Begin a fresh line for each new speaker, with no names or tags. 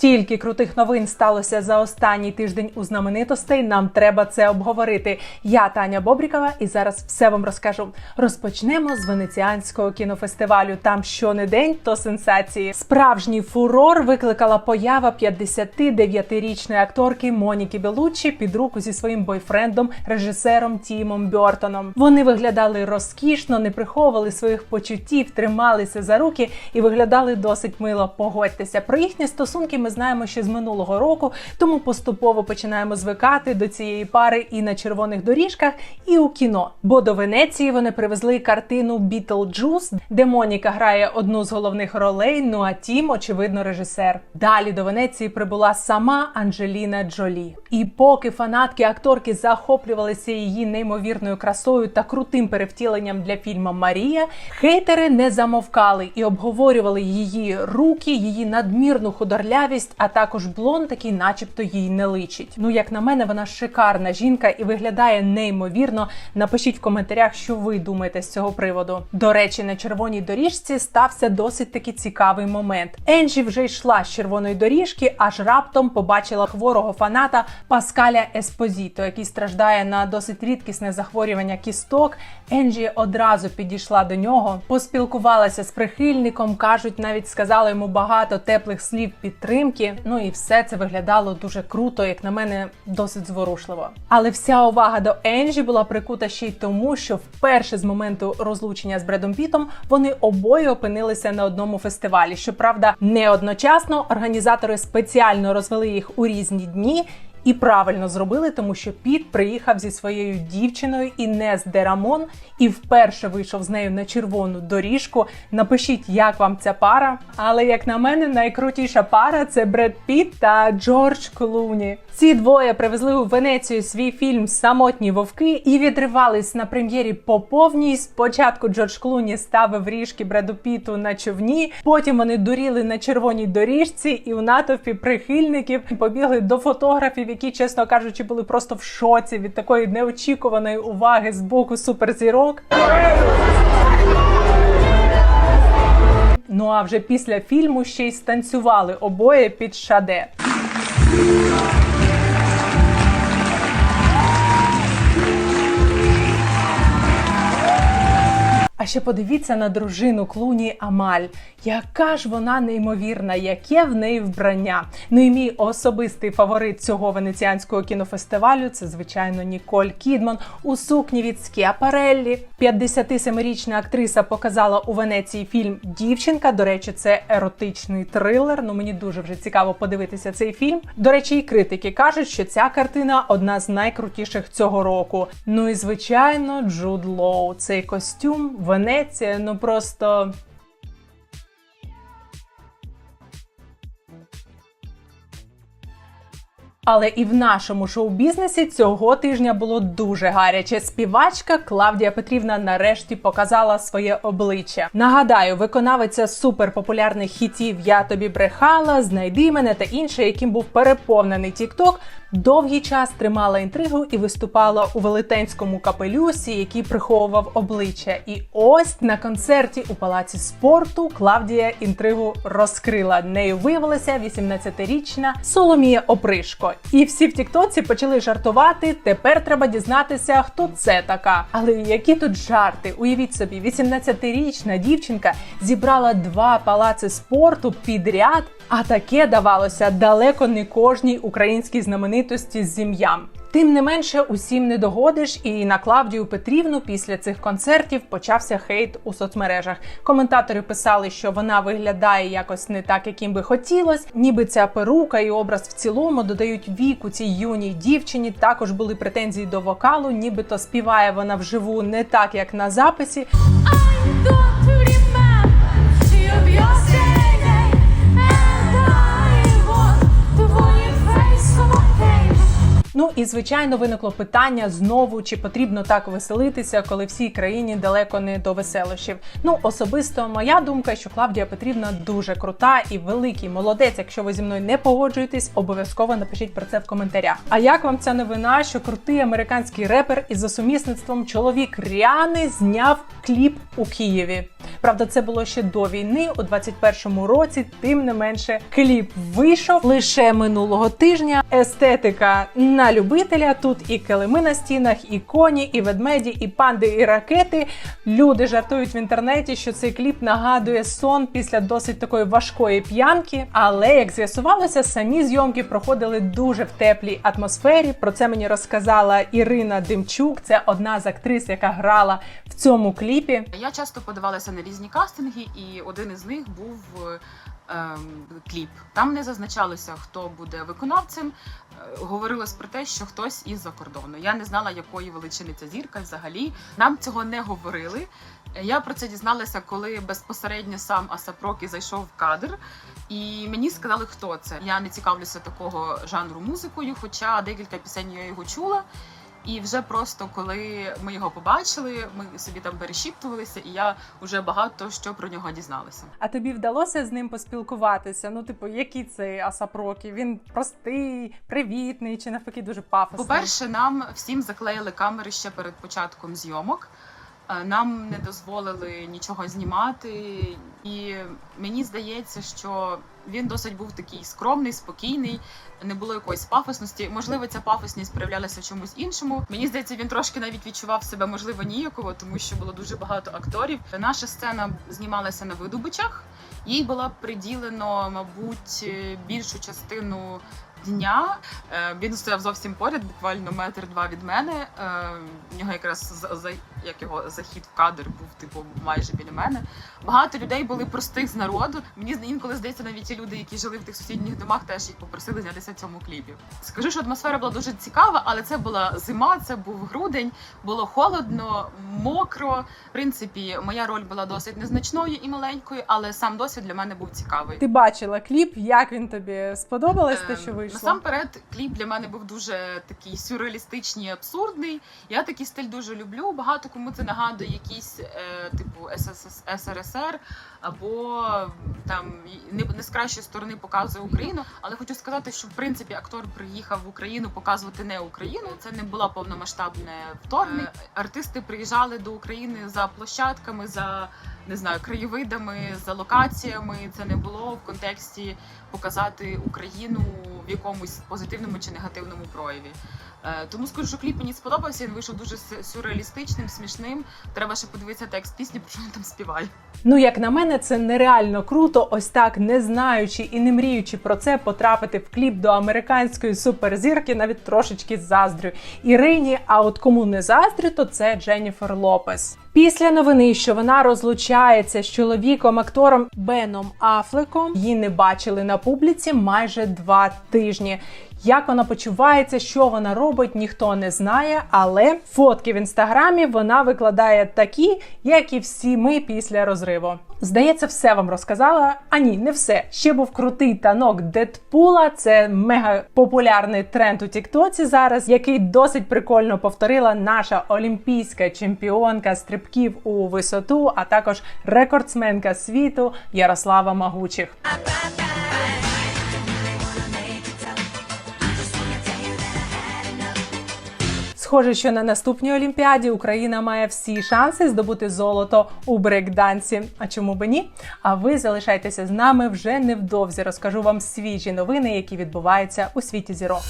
Стільки крутих новин сталося за останній тиждень у знаменитостей. Нам треба це обговорити. Я Таня Бобрікова, і зараз все вам розкажу. Розпочнемо з венеціанського кінофестивалю. Там що не день, то сенсації. Справжній фурор викликала поява 59-річної акторки Моніки Белуччі під руку зі своїм бойфрендом, режисером Тімом Бьортоном. Вони виглядали розкішно, не приховували своїх почуттів, трималися за руки і виглядали досить мило. Погодьтеся про їхні стосунки. Ми знаємо ще з минулого року, тому поступово починаємо звикати до цієї пари і на червоних доріжках, і у кіно. Бо до Венеції вони привезли картину Бітлджус, де Моніка грає одну з головних ролей. Ну а Тім, очевидно, режисер. Далі до Венеції прибула сама Анджеліна Джолі. І поки фанатки акторки захоплювалися її неймовірною красою та крутим перевтіленням для фільму Марія, хейтери не замовкали і обговорювали її руки, її надмірну худорлявість, а також блонд, який, начебто, їй не личить. Ну, як на мене, вона шикарна жінка і виглядає неймовірно. Напишіть в коментарях, що ви думаєте з цього приводу. До речі, на червоній доріжці стався досить таки цікавий момент. Енджі вже йшла з червоної доріжки, аж раптом побачила хворого фаната Паскаля Еспозіто, який страждає на досить рідкісне захворювання кісток. Енджі одразу підійшла до нього, поспілкувалася з прихильником. кажуть, навіть сказала йому багато теплих слів підтримки. Ну і все це виглядало дуже круто, як на мене, досить зворушливо. Але вся увага до Енджі була прикута ще й тому, що вперше з моменту розлучення з Бредом Пітом вони обоє опинилися на одному фестивалі. Щоправда, не одночасно організатори спеціально розвели їх у різні дні. І правильно зробили, тому що Піт приїхав зі своєю дівчиною Інес Дерамон і вперше вийшов з нею на червону доріжку. Напишіть, як вам ця пара. Але як на мене, найкрутіша пара це Бред Піт та Джордж Клуні. Ці двоє привезли у Венецію свій фільм Самотні вовки і відривались на прем'єрі по повній. Спочатку Джордж Клуні ставив ріжки Бреду Піту на човні. Потім вони дуріли на червоній доріжці, і в натовпі прихильників побігли до фотографів, які, чесно кажучи, були просто в шоці від такої неочікуваної уваги з боку суперзірок. Ну а вже після фільму ще й станцювали обоє під шаде. А ще подивіться на дружину Клуні Амаль. Яка ж вона неймовірна, яке в неї вбрання. Ну і мій особистий фаворит цього венеціанського кінофестивалю це, звичайно, Ніколь Кідман у сукні від Скіапареллі. 57-річна актриса показала у Венеції фільм Дівчинка. До речі, це еротичний трилер. Ну мені дуже вже цікаво подивитися цей фільм. До речі, і критики кажуть, що ця картина одна з найкрутіших цього року. Ну і звичайно, Джуд Лоу. Цей костюм. Венеція, ну просто. Але і в нашому шоу-бізнесі цього тижня було дуже гаряче. Співачка Клавдія Петрівна нарешті показала своє обличчя. Нагадаю, виконавиця суперпопулярних хітів Я тобі брехала, знайди мене та інше, яким був переповнений Тікток, довгий час тримала інтригу і виступала у велетенському капелюсі, який приховував обличчя. І ось на концерті у палаці спорту Клавдія інтригу розкрила. Нею виявилася 18-річна Соломія Опришко. І всі в Тіктоці почали жартувати. Тепер треба дізнатися, хто це така. Але які тут жарти? Уявіть собі, 18-річна дівчинка зібрала два палаци спорту підряд, а таке давалося далеко не кожній українській знаменитості з зім'ям. Тим не менше, усім не догодиш, і на Клавдію Петрівну після цих концертів почався хейт у соцмережах. Коментатори писали, що вона виглядає якось не так, яким би хотілось. Ніби ця перука і образ в цілому додають віку цій юній дівчині. Також були претензії до вокалу, нібито співає вона вживу не так, як на записі.
I'm going
і звичайно виникло питання знову, чи потрібно так веселитися, коли всій країні далеко не до веселощів. Ну особисто моя думка, що Клавдія Петрівна дуже крута і великий молодець. Якщо ви зі мною не погоджуєтесь, обов'язково напишіть про це в коментарях. А як вам ця новина, що крутий американський репер із за сумісництвом чоловік Ріани зняв кліп у Києві? Правда, це було ще до війни, у 21-му році. Тим не менше, кліп вийшов лише минулого тижня. Естетика на любителя. Тут і килими на стінах, і коні, і ведмеді, і панди, і ракети. Люди жартують в інтернеті, що цей кліп нагадує сон після досить такої важкої п'янки. Але як з'ясувалося, самі зйомки проходили дуже в теплій атмосфері. Про це мені розказала Ірина Димчук. Це одна з актрис, яка грала в цьому кліпі.
Я часто подавалася на різні кастинги, і один із них був ем, кліп. Там не зазначалося, хто буде виконавцем. Е, Говорилось про те, що хтось із-за кордону. Я не знала, якої величини ця зірка взагалі. Нам цього не говорили. Я про це дізналася, коли безпосередньо сам Асапрокі зайшов в кадр, і мені сказали, хто це. Я не цікавлюся такого жанру музикою, хоча декілька пісень я його чула. І вже просто коли ми його побачили, ми собі там перешіптувалися, і я вже багато що про нього дізналася.
А тобі вдалося з ним поспілкуватися? Ну, типу, який цей Асапрокі? Він простий, привітний чи навпаки дуже пафосний?
По-перше, нам всім заклеїли камери ще перед початком зйомок. Е, Нам не дозволили нічого знімати, і мені здається, що він досить був такий скромний, спокійний, не було якоїсь пафосності. Можливо, ця пафосність проявлялася в чомусь іншому. Мені здається, він трошки навіть відчував себе можливо ніяково, тому що було дуже багато акторів. Наша сцена знімалася на видобичах. Їй було приділено, мабуть, більшу частину дня. Е, Він стояв зовсім поряд, буквально метр два від мене. Е, В нього якраз за- як його захід в кадр був типу майже біля мене. Багато людей були простих з народу. Мені інколи здається, навіть ті люди, які жили в тих сусідніх домах, теж їх попросили знятися в цьому кліпі. Скажу, що атмосфера була дуже цікава, але це була зима, це був грудень, було холодно, мокро. В принципі, моя роль була досить незначною і маленькою, але сам досвід для мене був цікавий.
Ти бачила кліп, як він тобі сподобалось те, що
Ем,
вийшло?
Насамперед, кліп для мене був дуже такий сюрреалістичний, абсурдний. Я такий стиль дуже люблю. Багато кому це нагадує якісь е, типу ССС, СРСР або там не, не з кращої сторони показує Україну. Але хочу сказати, що в принципі актор приїхав в Україну показувати не Україну. Це не було повномасштабне вторгнення. Е, Артисти приїжджали до України за площадками, за не знаю, краєвидами, за локаціями. Це не було в контексті показати Україну в якомусь позитивному чи негативному прояві. Е, Тому скажу, що кліп мені сподобався. Він вийшов дуже сюрреалістичним, смішним. Треба ще подивитися текст пісні, про що він там співає.
Ну, як на мене, це нереально круто, ось так, не знаючи і не мріючи про це, потрапити в кліп до американської суперзірки, навіть трошечки заздрю Ірині. А от кому не заздрю, то це Дженніфер Лопес. Після новини, що вона розлучається з чоловіком актором Беном Афлеком, її не бачили на публіці майже два тижні. Як вона почувається, що вона робить, ніхто не знає, але фотки в інстаграмі вона викладає такі, як і всі ми після розриву. Здається, все вам розказала. А ні, не все. Ще був крутий танок Дедпула. Це мега популярний тренд у Тіктоці зараз, який досить прикольно повторила наша олімпійська чемпіонка стрибків у висоту, а також рекордсменка світу Ярослава Магучих. Схоже, що на наступній олімпіаді Україна має всі шанси здобути золото у брейкдансі. А чому би ні? А ви залишайтеся з нами вже невдовзі. Розкажу вам свіжі новини, які відбуваються у світі зірок.